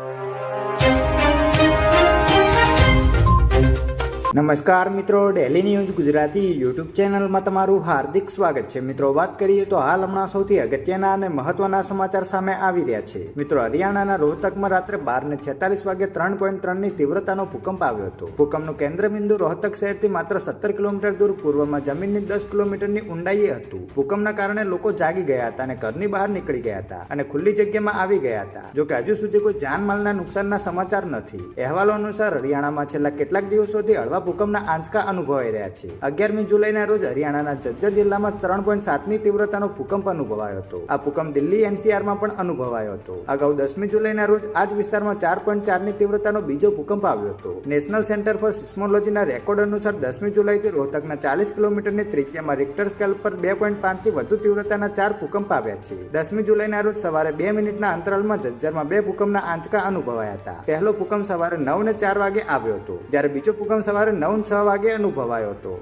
you. નમસ્કાર મિત્રો daily news Gujarati YouTube ચેનલમાં તમારું હાર્દિક સ્વાગત છે. મિત્રો, વાત કરીએ તો હાલ હમણાં સૌથી અગત્યના અને મહત્વના સમાચાર સામે આવી રહ્યા છે. મિત્રો, હરિયાણાના રોહતકમાં રાત્રે બાર ને છેતાલીસ વાગે ત્રણ પોઈન્ટ ત્રણની તીવ્રતાનો ભૂકંપ આવ્યો હતો. ભૂકંપનું કેન્દ્ર બિંદુ રોહતક શહેરથી માત્ર સત્તર કિલોમીટર દૂર, પૂર્વમાં જમીનની દસ કિલોમીટરની ઊંડાઈએ હતું. ભૂકંપના કારણે લોકો જાગી ગયા હતા અને ઘરની બહાર નીકળી ગયા હતા અને ખુલ્લી જગ્યામાં આવી ગયા હતા. જો કે હજુ સુધી કોઈ જાનમાલના નુકસાનના સમાચાર નથી. અહેવાલો અનુસાર, હરિયાણામાં છેલ્લા કેટલાક દિવસોથી હળવા ભૂકંપના આંચકા અનુભવાઈ રહ્યા છે. અગિયારમી જુલાઈના રોજ હરિયાણાના જજ્જર જિલ્લામાં ત્રણ પોઈન્ટ સાતની તીવ્રતાનો ભૂકંપ અનુભવાયો હતો. આ ભૂકંપ દિલ્હી એનસીઆરમાં પણ અનુભવાયો હતો. અગાઉ દસમી જુલાઈના રોજ આ જ વિસ્તારમાં ચાર પોઈન્ટ ચારની તીવ્રતાનો બીજો ભૂકંપ આવ્યો હતો. નેશનલ સેન્ટર ફોર સિસ્મોલોજીના રેકોર્ડ અનુસાર દસમી જુલાઈથી રોહતકના ચાલીસ કિલોમીટરની ત્રિજ્યામાં રિક્ટર સ્કેલ પર બે પોઈન્ટ પાંચથી વધુ તીવ્રતાના ચાર ભૂકંપ આવ્યા છે. દસમી જુલાઈના રોજ સવારે બે મિનિટના અંતરાલમાં જજ્જરમાં બે ભૂકંપના આંચકા અનુભવાયા હતા. પહેલો ભૂકંપ સવારે નવ ને ચાર વાગે આવ્યો હતો. જ્યારે બીજો ભૂકંપ સવારે નવ છ વાગે અનુભવાયો હતો.